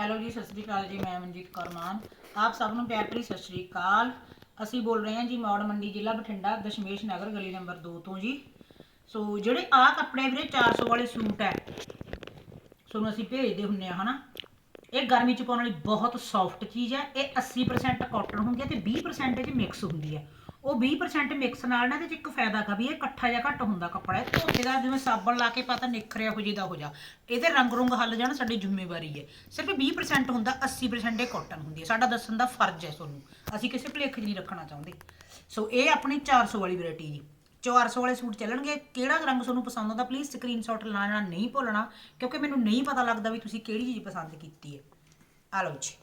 Hello ਜੀ, ਸਤਿ ਸ੍ਰੀ ਅਕਾਲ ਜੀ, ਮੈਂ ਮਨਜੀਤ ਕੌਰ ਮਾਨ। ਆਪ ਸਭ ਨੂੰ ਪਿਆਰ ਭਰੀ ਸਤਿ ਸ੍ਰੀ ਅਕਾਲ। ਅਸੀਂ ਬੋਲ ਰਹੇ ਹਾਂ ਜੀ ਮੌੜ ਮੰਡੀ ਜ਼ਿਲ੍ਹਾ ਬਠਿੰਡਾ, ਦਸ਼ਮੇਸ਼ ਨਗਰ, ਗਲੀ ਨੰਬਰ 2 ਤੋਂ ਜੀ। ਸੋ ਜਿਹੜੇ ਆ ਕੱਪੜੇ ਵੀਰੇ 400 ਵਾਲੇ ਸੂਟ ਹੈ। ਤੁਹਾਨੂੰ ਅਸੀਂ ਭੇਜਦੇ ਹੁੰਨੇ ਆ, ਹਨਾ? ਇਹ ਗਰਮੀ ਚ ਪਾਉਣ ਵਾਲੀ ਬਹੁਤ ਸੌਫਟ ਚੀਜ਼ ਹੈ। ਇਹ 80% ਕਾਟਨ ਹੁੰਦੀ ਹੈ ਤੇ 20% ਇਹ 'ਚ ਮਿਕਸ ਹੁੰਦੀ ਹੈ। ਉਹ 20% ਮਿਕਸ ਨਾਲ ਨਾ ਇਹਦੇ ਚ ਇੱਕ ਫਾਇਦਾ ਕਾ ਵੀ ਇਹ ਇਕੱਠਾ ਜਿਹਾ ਘੱਟ ਹੁੰਦਾ ਕੱਪੜਾ ਇਹ ਧੋਤੇ ਦਾ ਜਿਵੇਂ ਸਾਬਣ ਲਾ ਕੇ ਪਤਾ ਨਿਖਰਿਆ ਹੋ ਜਿਹਦਾ ਹੋ ਜਾ ਇਹਦੇ ਰੰਗ ਰੁੰਗ ਹੱਲ ਜਾਣ, ਸਾਡੀ ਜ਼ਿੰਮੇਵਾਰੀ ਹੈ। ਸਿਰਫ 20% ਹੁੰਦਾ 80% ਇਹ ਕਾਟਨ ਹੁੰਦੀ ਹੈ। ਸਾਡਾ ਦੱਸਣ ਦਾ ਫਰਜ਼ ਹੈ ਤੁਹਾਨੂੰ। ਅਸੀਂ ਕਿਸੇ ਭੁਲੇਖ 'ਚ ਨਹੀਂ ਰੱਖਣਾ ਚਾਹੁੰਦੇ। ਸੋ ਇਹ ਆਪਣੀ 400 ਵਾਲੀ ਵੈਰਾਈਟੀ ਜੀ। 400 ਵਾਲੇ ਸੂਟ ਚੱਲਣਗੇ। ਕਿਹੜਾ ਰੰਗ ਤੁਹਾਨੂੰ ਪਸੰਦ ਆਉਂਦਾ ਪਲੀਜ਼ ਸਕਰੀਨਸ਼ਾਟ ਲੈਣਾ, ਨਹੀਂ ਭੁੱਲਣਾ, ਕਿਉਂਕਿ ਮੈਨੂੰ ਨਹੀਂ ਪਤਾ ਲੱਗਦਾ ਵੀ ਤੁਸੀਂ ਕਿਹੜੀ ਚੀਜ਼ ਪਸੰਦ ਕੀਤੀ ਹੈ। ਆ ਲਓ ਜੀ।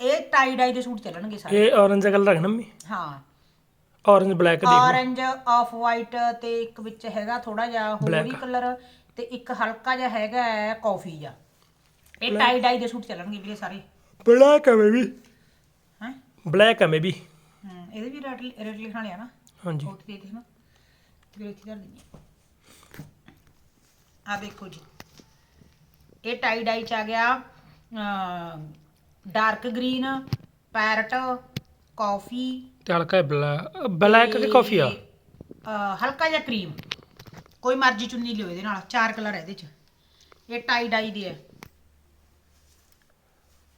ਇਹ ਟਾਈ ਡਾਈ ਦੇ ਸੂਟ ਚੱਲਣਗੇ ਸਾਰੇ। ਇਹ orange ਕਲਰ ਰੱਖਣਾ ਮੰਮੀ? ਹਾਂ। Orange black ਦੇਖ ਔਰੰਜ ਆਫ ਵਾਈਟ ਤੇ ਇੱਕ ਵਿੱਚ ਹੈਗਾ ਥੋੜਾ ਜਿਹਾ ਹੋਰੀ Black. ਕਲਰ ਤੇ ਇੱਕ ਹਲਕਾ ਜਿਹਾ ਹੈਗਾ ਹੈ ਕਾਫੀ ਜਿਹਾ। ਇਹ ਟਾਈ ਡਾਈ ਦੇ ਸੂਟ ਚੱਲਣਗੇ ਵੀਰੇ ਸਾਰੇ। Black ਹੈ ਮੇਬੀ ਹੈ? Black ਹੈ ਮੇਬੀ ਹੂੰ ਇਹਦੇ ਵੀ ਰੇਟ ਰੇਟ ਲਿਖਣ ਲਿਆ ਨਾ। ਹਾਂਜੀ। ਕੋਟ ਦੇ ਦੇ ਨਾ। ਫਿਰ ਇੱਥੇ ਧਰ ਦਿੰਦੀ ਆ ਦੇਖੋ ਜੀ। ਇਹ ਟਾਈ ਡਾਈ ਚ ਆ ਗਿਆ ਡਾਰਕ ਗ੍ਰੀਨ ਪੈਰਟ ਕਾਫੀ। ਤੇ ਹਲਕਾ ਬਲੈਕ ਤੇ ਕਾਫੀ ਆ? ਹਲਕਾ ਜਿਹਾ ਕਰੀਮ। ਕੋਈ ਮਰਜ਼ੀ ਚੁੰਨੀ ਲਿਓ ਇਹਦੇ ਨਾਲ ਚਾਰ ਕਲਰ ਇਹਦੇ ਚ। ਇਹ ਟਾਈ ਡਾਈ ਦੇ ਹੈ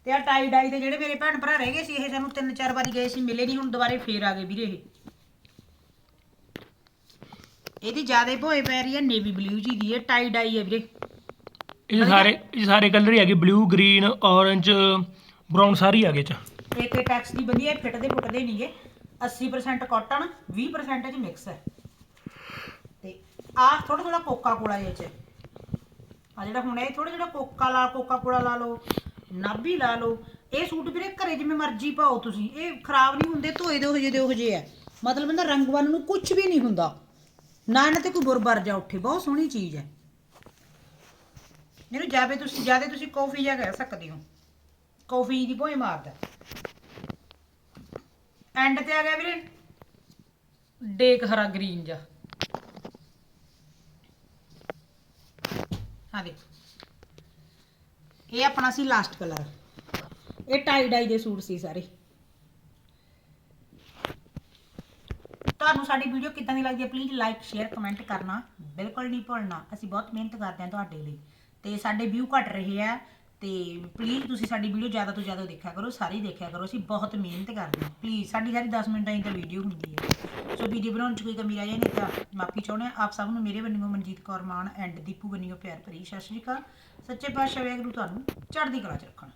ਤੇ ਆ ਟਾਈ ਡਾਈ ਦੇ ਜਿਹੜੇ ਮੇਰੇ ਭੈਣ ਭਰਾ ਰਹਿ ਗਏ ਸੀ ਇਹ ਸਾਨੂੰ ਤਿੰਨ ਚਾਰ ਵਾਰੀ ਗਏ ਸੀ ਮਿਲੇ ਨਹੀਂ ਹੁਣ ਦੁਬਾਰੇ ਫੇਰ ਆ ਗਏ ਵੀਰੇ ਇਹ। ਇਹਦੀ ਜ਼ਿਆਦਾ ਭੋਏ ਪੈ ਰਹੀ ਹੈ ਨੇਵੀ ਬਲੂ ਜੀ ਦੀ ਹੈ ਟਾਈ ਡਾਈ ਹੈ ਵੀਰੇ। ਇਹ ਸਾਰੇ ਇਹ ਸਾਰੇ ਕਲਰ ਹੀ ਹੈਗੇ ਬਲੂ ਗ੍ਰੀਨ orange ਬ੍ਰਾਊਨ ਸਾਰੀ ਹੈਗੇ ਚ। ਇੱਕ ਟੈਕਸ ਦੀ ਵਧੀਆ ਫਿੱਟਦੇ ਫੁੱਟਦੇ ਨਹੀਂਗੇ 80% ਕਾਟਨ 20% ਚ ਮਿਕਸ ਹੈ। ਤੇ ਆ ਥੋੜਾ ਥੋੜਾ ਕੋਕਾ ਕੋਲਾ ਇਹ ਚ। ਆ ਜਿਹੜਾ ਹੁਣ ਇਹ ਥੋੜਾ ਜਿਹੜਾ ਕੋਕਾ ਲਾ ਕੋਕਾ ਕੋਲਾ ਲਾ ਲਓ, ਨਾਭੀ ਲਾ ਲਓ। ਇਹ ਸੂਟ ਵੀਰੇ ਘਰੇ ਜਿਵੇਂ ਮਰਜ਼ੀ ਪਾਓ ਤੁਸੀਂ। ਇਹ ਖਰਾਬ ਨਹੀਂ ਹੁੰਦੇ, ਧੋਏ ਦੇ ਉਹ ਜਿਹੇ ਦੇ ਉਹ ਜਿਹੇ ਆ। ਮਤਲਬ ਇਹਦਾ ਰੰਗ ਬੰਨ ਨੂੰ ਕੁਝ ਵੀ ਨਹੀਂ ਹੁੰਦਾ। ਨਾ ਇਹਨਾਂ ਤੇ ਕੋਈ ਬੁਰਬਰ ਜਾ ਉੱਠੇ, ਬਹੁਤ ਸੋਹਣੀ ਚੀਜ਼ ਹੈ। ਇਹਨੂੰ ਜਾਵੇ ਤੁਸੀਂ ਜ਼ਿਆਦਾ ਤੁਸੀਂ ਕਾਫੀ ਜਿਹਾ ਕਹਿ ਸਕਦੇ ਹੋ। ਕਾਫੀ ਦੀ ਭੋਏ ਮਾਰਦਾ। ਐਂਡ ਤੇ ਆ ਗਿਆ ਵੀਰੇ। ਡੇਕ ਹਰਾ ਗ੍ਰੀਨ ਜਾ ਆ ਦੇਖ। ਇਹ ਆਪਣਾ ਸੀ ਲਾਸਟ ਕਲਰ ਇਹ ਟਾਈ ਡਾਈ ਦੇ ਸੂਟ ਸੀ ਸਾਰੇ। ਤੁਹਾਨੂੰ ਸਾਡੀ ਵੀਡੀਓ ਕਿੱਦਾਂ ਦੀ ਲੱਗਦੀ ਹੈ ਪਲੀਜ਼ ਲਾਈਕ ਸ਼ੇਅਰ ਕਮੈਂਟ ਕਰਨਾ ਬਿਲਕੁਲ ਨਹੀਂ ਭੁੱਲਣਾ। ਅਸੀਂ ਬਹੁਤ ਮਿਹਨਤ ਕਰਦੇ ਹਾਂ ਤੁਹਾਡੇ ਲਈ। ਤੇ ਸਾਡੇ ਵਿਊ ਘਟ ਰਹੇ ਆ। ਤੇ ਪਲੀਜ਼ ਤੁਸੀਂ ਸਾਡੀ ਵੀਡੀਓ ਜ਼ਿਆਦਾ ਤੋਂ ਜ਼ਿਆਦਾ ਦੇਖਿਆ ਕਰੋ, ਸਾਰੀ ਦੇਖਿਆ ਕਰੋ। ਅਸੀਂ ਬਹੁਤ ਮਿਹਨਤ ਕਰਦੇ ਹਾਂ। ਪਲੀਜ਼ ਸਾਡੀ ਸਾਰੀ 10 ਮਿੰਟਾਂ ਦੀ ਤਾਂ ਵੀਡੀਓ ਹੁੰਦੀ ਹੈ। ਸੋ ਵੀਡੀਓ ਬਣਾਉਣ 'ਚ ਕੋਈ ਕਮੀ ਰਹਿ ਜਾਏ ਨਹੀਂ ਤਾਂ ਮਾਫੀ ਚਾਹੁੰਦੇ ਹਾਂ। ਆਪ ਸਭ ਨੂੰ ਮੇਰੇ ਵੱਲੋਂ ਮਨਜੀਤ ਕੌਰ ਮਾਨ ਐਂਡ ਦੀਪੂ ਵੱਲੋਂ ਪਿਆਰ ਭਰੀ। ਸਤਿ ਸ਼੍ਰੀ ਅਕਾਲ। ਸੱਚੇ ਪਾਤਸ਼ਾਹ ਵਾਹਿਗੁਰੂ ਤੁਹਾਨੂੰ ਚੜ੍ਹਦੀ ਕਲਾ 'ਚ ਰੱਖਣ।